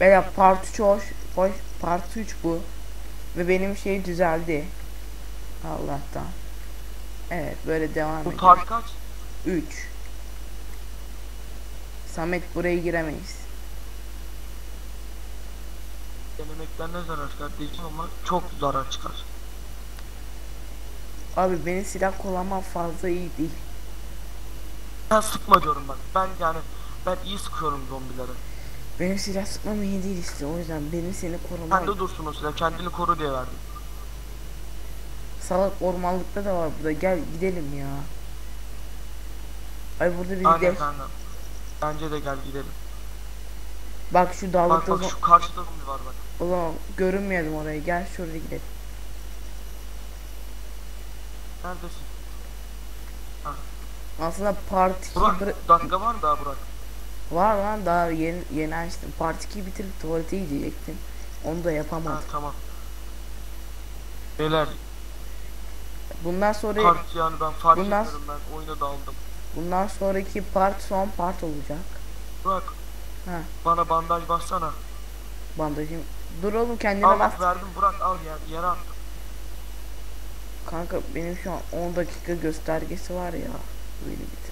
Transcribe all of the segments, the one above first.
Beyler part 3 hoş, hoş part 3 bu. Ve benim şey düzeldi. Allah'tan. Evet böyle devam Bu ediyor. part kaç? 3. Samet buraya giremeyiz. Denemekten ne zarar çıkar diyeceğim ama çok zarar çıkar. Abi benim silah kullanmam fazla iyi değil. Ben sıkma diyorum bak. Ben yani ben iyi sıkıyorum zombileri. Benim silah sıkmam iyi değil işte o yüzden benim seni korumam. Kendi dursun o silah. Kendini koru diye verdim. Salak ormanlıkta da var burada gel gidelim ya. Ay burada bir Aynen de kanka. Bence de gel gidelim. bak şu Bak dağlıkta bak zo- şu karşıda zombi var bak. zaman görünmeyelim oraya gel şuraya gidelim. Neredesin? Aslında part 2 Burak dakika var mı daha Burak? Var lan daha yeni, yeni açtım. Part 2'yi bitirip tuvalete gidecektim. Onu da Ha yapamadım. tamam. Beyler Bundan sonra kart yani ben fark Bundan- etmiyorum ben oyuna daldım. bundan sonraki part son part olacak. Burak Ha bana bandaj bassana. bandajım. Dur oğlum kendine Al bas. bak verdim Burak al yer, yere at. Kanka benim şu an 10 dakika göstergesi var ya. Beni bitir.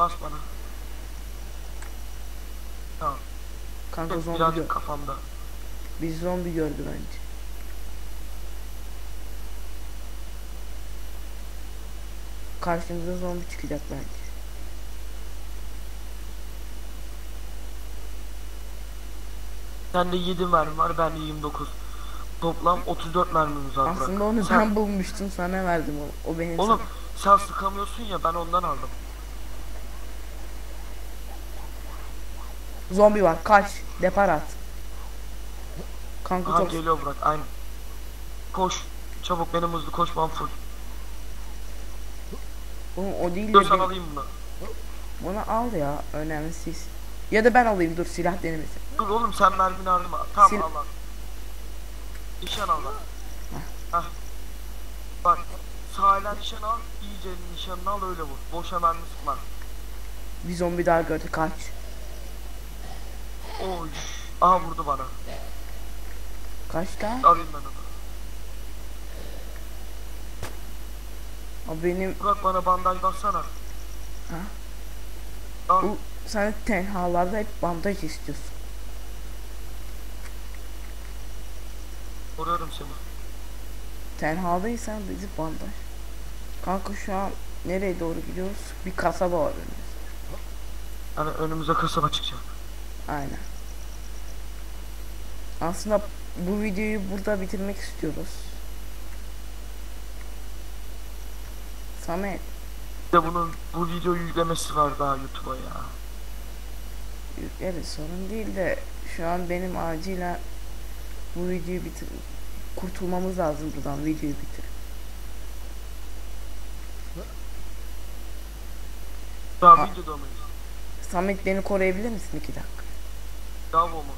Bas bana. Tamam. Kanka Tek zombi gör. kafamda. Bir zombi gördü bence. Karşımıza zombi çıkacak bence. Sende 7 mermi var bende 29. Toplam 34 mermimiz var. Aslında onu Sen- ben bulmuştum sana verdim o. O benim Oğlum sen sıkamıyorsun ya ben ondan aldım. Zombi var kaç. Depar at. Kanka Aha çok geliyor Burak aynı. Koş. Çabuk benim hızlı koşmam full. Oğlum o değil de Diyorsan ben- alayım bunu. bunu al ya önemsiz. Ya da ben alayım dur silah denemesi. Dur oğlum sen mermini harcama. Tamam Sil- al al. Nişan al lan. Heh. Bak sahiden nişan al. iyice nişanını al öyle vur. Boşa mermi sıkma. Bir zombi daha gördü kaç. Oy. Aha vurdu bana. Kaçta? Alayım ben onu. O benim Burak bana bandaj bassana. Ha? Al. Bu sen tenhalarda hep bandaj istiyorsun. Vuruyorum seni. Tenhadaysan bizi bandaj. Kanka şu an nereye doğru gidiyoruz? Bir kasaba var önümüzde. Yani önümüze kasaba çıkacak. Aynen. Aslında bu videoyu burada bitirmek istiyoruz. Samet Bir de bunun bu video yüklemesi var daha YouTube'a ya. yükleriz sorun değil de şu an benim acilen bu videoyu bitir kurtulmamız lazım buradan videoyu bitir. Daha Ha. videoda mıyız? Samet beni koruyabilir misin iki dakika? Bravo mu?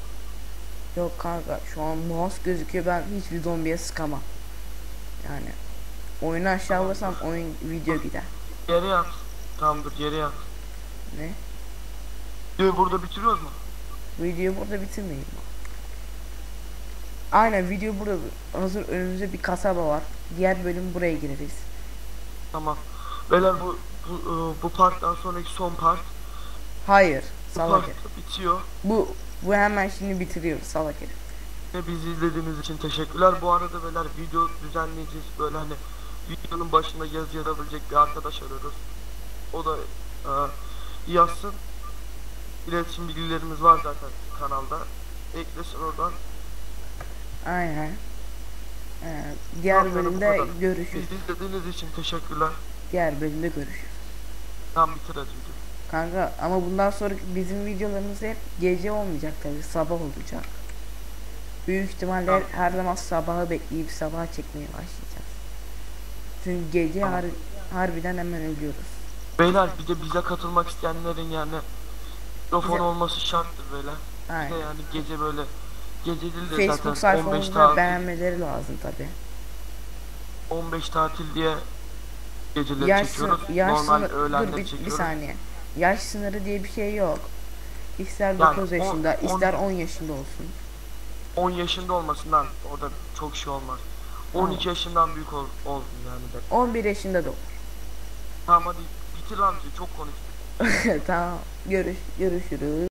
Yok kanka şu an mouse gözüküyor ben hiçbir zombiye sıkamam. Yani oyunu aşağı alırsam oyun video gider. Yere yat. Tamam dur yere yat. Ne? Videoyu burada bitiriyoruz mu? Videoyu burada bitirmeyin. mi? Aynen video burada hazır önümüzde bir kasaba var. Diğer bölüm buraya gireriz. Tamam. Beyler bu bu, e, bu parttan sonraki son part. Hayır salak herif. bitiyor. Bu bu hemen şimdi bitiriyoruz salak herif. Ve bizi izlediğiniz için teşekkürler. Bu arada beyler video düzenleyeceğiz. Böyle hani videonun başında yazı yazabilecek bir arkadaş arıyoruz. O da e, yazsın. İletişim bilgilerimiz var zaten kanalda. Eklesin oradan. Aynen. Ee, diğer bu bölümde görüşürüz. Bizi izlediğiniz için teşekkürler. Diğer bölümde görüşürüz. Tam bitir hadi video. Kanka ama bundan sonra bizim videolarımız hep gece olmayacak tabi sabah olacak. Büyük ihtimalle Tamam. her zaman sabahı bekleyip sabah çekmeye başlayacağız. Çünkü gece Tamam. har harbiden hemen ölüyoruz. Beyler bir de bize katılmak isteyenlerin yani mikrofon Bize- olması şarttır beyler. Bir de Aynen. yani gece böyle gece değil de Facebook zaten 15 sayfamızda tatil, beğenmeleri lazım tabi. 15 tatil diye geceleri Yaş, çekiyoruz. sınır- yaş Normal öğlenleri dur bir, bir çekiyoruz. saniye. Yaş sınırı diye bir şey yok. İster Yani 9 on- yaşında, on- ister 10 yaşında olsun. 10 yaşında olmasından orada çok şey olmaz. 12 Tamam. yaşından büyük ol, olsun yani de. 11 yaşında da olur. Tamam hadi bitir lan çok konuştuk. tamam. Görüş, görüşürüz.